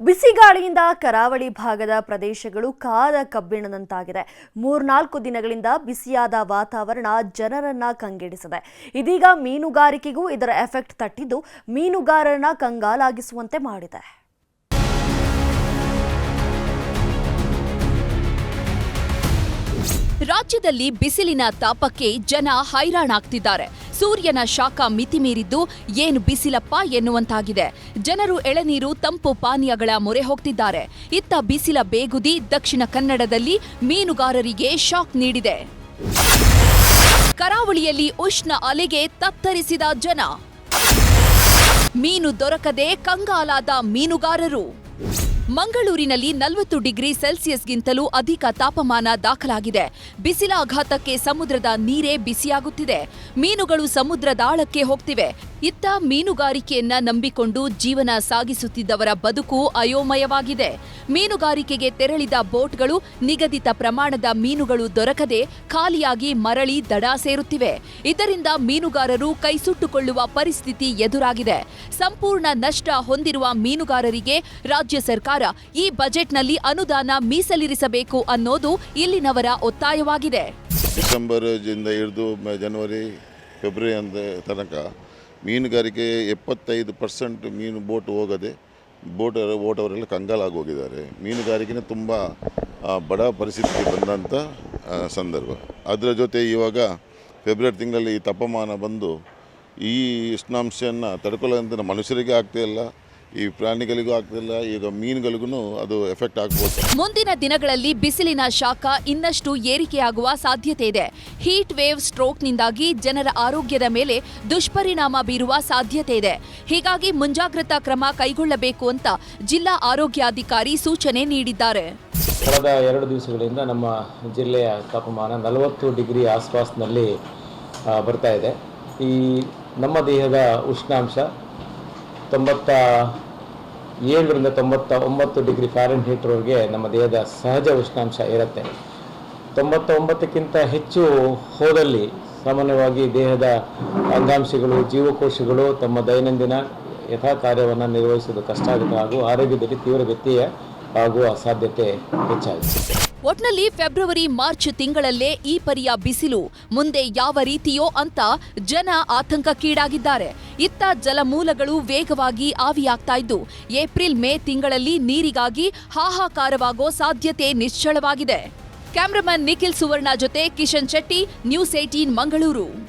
ಬಿಸಿಗಾಳಿಯಿಂದ ಕರಾವಳಿ ಭಾಗದ ಪ್ರದೇಶಗಳು ಕಾದ ಕಬ್ಬಿಣದಂತಾಗಿದೆ. ಮೂರ್ನಾಲ್ಕು ದಿನಗಳಿಂದ ಬಿಸಿಯಾದ ವಾತಾವರಣ ಜನರನ್ನ ಕಂಗೆಡಿಸಿದೆ. ಇದೀಗ ಮೀನುಗಾರಿಕೆಗೂ ಇದರ ಎಫೆಕ್ಟ್ ತಟ್ಟಿದ್ದು ಮೀನುಗಾರರನ್ನ ಕಂಗಾಲಾಗಿಸುವಂತೆ ಮಾಡಿದೆ. ರಾಜ್ಯದಲ್ಲಿ ಬಿಸಿಲಿನ ತಾಪಕ್ಕೆ ಜನ ಹೈರಾಣಾಗ್ತಿದ್ದಾರೆ. ಸೂರ್ಯನ ಶಾಖ ಮಿತಿಮೀರಿದ್ದು ಏನು ಬಿಸಿಲಪ್ಪ ಎನ್ನುವಂತಾಗಿದೆ. ಜನರು ಎಳೆನೀರು, ತಂಪು ಪಾನೀಯಗಳ ಮೊರೆ ಹೋಗ್ತಿದ್ದಾರೆ. ಇತ್ತ ಬಿಸಿಲ ಬೇಗುದಿ ದಕ್ಷಿಣ ಕನ್ನಡದಲ್ಲಿ ಮೀನುಗಾರರಿಗೆ ಶಾಕ್ ನೀಡಿದೆ. ಕರಾವಳಿಯಲ್ಲಿ ಉಷ್ಣ ಅಲೆಗೆ ತತ್ತರಿಸಿದ ಜನ. ಮೀನು ದೊರಕದೆ ಕಂಗಾಲಾದ ಮೀನುಗಾರರು. ಮಂಗಳೂರಿನಲ್ಲಿ ನಲವತ್ತು ಡಿಗ್ರಿ ಸೆಲ್ಸಿಯಸ್ಗಿಂತಲೂ ಅಧಿಕ ತಾಪಮಾನ ದಾಖಲಾಗಿದೆ. ಬಿಸಿಲ ಆಘಾತಕ್ಕೆ ಸಮುದ್ರದ ನೀರೇ ಬಿಸಿಯಾಗುತ್ತಿದೆ. ಮೀನುಗಳು ಸಮುದ್ರದಾಳಕ್ಕೆ ಹೋಗ್ತಿವೆ. ಇತ್ತ ಮೀನುಗಾರಿಕೆಯನ್ನ ನಂಬಿಕೊಂಡು ಜೀವನ ಸಾಗಿಸುತ್ತಿದ್ದವರ ಬದುಕು ಅಯೋಮಯವಾಗಿದೆ. ಮೀನುಗಾರಿಕೆಗೆ ತೆರಳಿದ ಬೋಟ್ಗಳು ನಿಗದಿತ ಪ್ರಮಾಣದ ಮೀನುಗಳು ದೊರಕದೆ ಖಾಲಿಯಾಗಿ ಮರಳಿ ದಡ ಸೇರುತ್ತಿವೆ. ಇದರಿಂದ ಮೀನುಗಾರರು ಕೈಸುಟ್ಟುಕೊಳ್ಳುವ ಪರಿಸ್ಥಿತಿ ಎದುರಾಗಿದೆ. ಸಂಪೂರ್ಣ ನಷ್ಟ ಹೊಂದಿರುವ ಮೀನುಗಾರರಿಗೆ ರಾಜ್ಯ ಸರ್ಕಾರ ಈ ಬಜೆಟ್ನಲ್ಲಿ ಅನುದಾನ ಮೀಸಲಿರಿಸಬೇಕು ಅನ್ನೋದು ಇಲ್ಲಿನವರ ಒತ್ತಾಯವಾಗಿದೆ. ಮ- ಜನವರಿ ಫೆಬ್ರವರಿ ತನಕ ಮೀನುಗಾರಿಕೆ ಎಪ್ಪತ್ತೈದು ಪರ್ಸೆಂಟ್ ಮೀನು ಬೋಟ್ ಹೋಗದೆ ಬೋಟ್ ಓಟವರೆಲ್ಲ ಕಂಗಾಲಾಗಿ ಹೋಗಿದ್ದಾರೆ. ಮೀನುಗಾರಿಕೆನೇ ತುಂಬ ಬಡ ಪರಿಸ್ಥಿತಿಗೆ ಬಂದಂಥ ಸಂದರ್ಭ. ಅದರ ಜೊತೆ ಇವಾಗ ಫೆಬ್ರವರಿ ತಿಂಗಳಲ್ಲಿ ಈ ತಾಪಮಾನ ಬಂದು ಈ ಉಷ್ಣಾಂಶವನ್ನು ತಡ್ಕೊಳ್ಳೋಂಥ ಮನುಷ್ಯರಿಗೆ ಆಗ್ತಾಯಿಲ್ಲ ಈ ಪ್ರಾಣಿಗಳಿಗೂ ಆಗ್ತಿಲ್ಲ ಈಗ ಮೀನುಗಳಿಗೂ ಅದು ಎಫೆಕ್ಟ್ ಆಗ್ಬೋದು. ಮುಂದಿನ ದಿನಗಳಲ್ಲಿ ಬಿಸಿಲಿನ ಶಾಖ ಇನ್ನಷ್ಟು ಏರಿಕೆಯಾಗುವ ಸಾಧ್ಯತೆ ಇದೆ. ಹೀಟ್ ವೇವ್ ಸ್ಟ್ರೋಕ್ನಿಂದಾಗಿ ಜನರ ಆರೋಗ್ಯದ ಮೇಲೆ ದುಷ್ಪರಿಣಾಮ ಬೀರುವ ಸಾಧ್ಯತೆ ಇದೆ. ಹೀಗಾಗಿ ಮುಂಜಾಗ್ರತಾ ಕ್ರಮ ಕೈಗೊಳ್ಳಬೇಕು ಅಂತ ಜಿಲ್ಲಾ ಆರೋಗ್ಯಾಧಿಕಾರಿ ಸೂಚನೆ ನೀಡಿದ್ದಾರೆ. ಕಳೆದ ಎರಡು ದಿವಸಗಳಿಂದ ನಮ್ಮ ಜಿಲ್ಲೆಯ ತಾಪಮಾನ ನಲವತ್ತು ಡಿಗ್ರಿ ಆಸ್ಪಾಸ್ನಲ್ಲಿ ಬರ್ತಾ ಇದೆ. ಈ ನಮ್ಮ ದೇಹದ ಉಷ್ಣಾಂಶ ತೊಂಬತ್ತ ಏಳರಿಂದ ತೊಂಬತ್ತ ಒಂಬತ್ತು ಡಿಗ್ರಿ ಫ್ಯಾರನ್ ಹೀಟ್ರವರೆಗೆ ನಮ್ಮ ದೇಹದ ಸಹಜ ಉಷ್ಣಾಂಶ ಇರುತ್ತೆ. ತೊಂಬತ್ತ ಒಂಬತ್ತಕ್ಕಿಂತ ಹೆಚ್ಚು ಹೋದಲ್ಲಿ ಸಾಮಾನ್ಯವಾಗಿ ದೇಹದ ಅಂಗಾಂಶಗಳು, ಜೀವಕೋಶಗಳು ತಮ್ಮ ದೈನಂದಿನ ಯಥಾ ಕಾರ್ಯವನ್ನು ನಿರ್ವಹಿಸೋದು ಕಷ್ಟ ಆಗುತ್ತೆ ಹಾಗೂ ಆರೋಗ್ಯದಲ್ಲಿ ತೀವ್ರ ವ್ಯತ್ಯಯ ಆಗುವ ಸಾಧ್ಯತೆ ಹೆಚ್ಚಾಗಿದೆ. ಒಟ್ನಲ್ಲಿ ಫೆಬ್ರವರಿ, ಮಾರ್ಚ್ ತಿಂಗಳಲ್ಲೇ ಈ ಪರಿಯ ಬಿಸಿಲು, ಮುಂದೆ ಯಾವ ರೀತಿಯೋ ಅಂತ ಜನ ಆತಂಕಕ್ಕೀಡಾಗಿದ್ದಾರೆ. ಇತ್ತ ಜಲಮೂಲಗಳು ವೇಗವಾಗಿ ಆವಿಯಾಗ್ತಾ ಇದ್ದು, ಏಪ್ರಿಲ್, ಮೇ ತಿಂಗಳಲ್ಲಿ ನೀರಿಗಾಗಿ ಹಾಹಾಕಾರವಾಗೋ ಸಾಧ್ಯತೆ ನಿಶ್ಚಳವಾಗಿದೆ. ಕ್ಯಾಮ್ರಾಮನ್ ನಿಖಿಲ್ ಸುವರ್ಣ ಜೊತೆ ಕಿಶನ್ ಶೆಟ್ಟಿ, ನ್ಯೂಸ್ ಏಟೀನ್ ಮಂಗಳೂರು.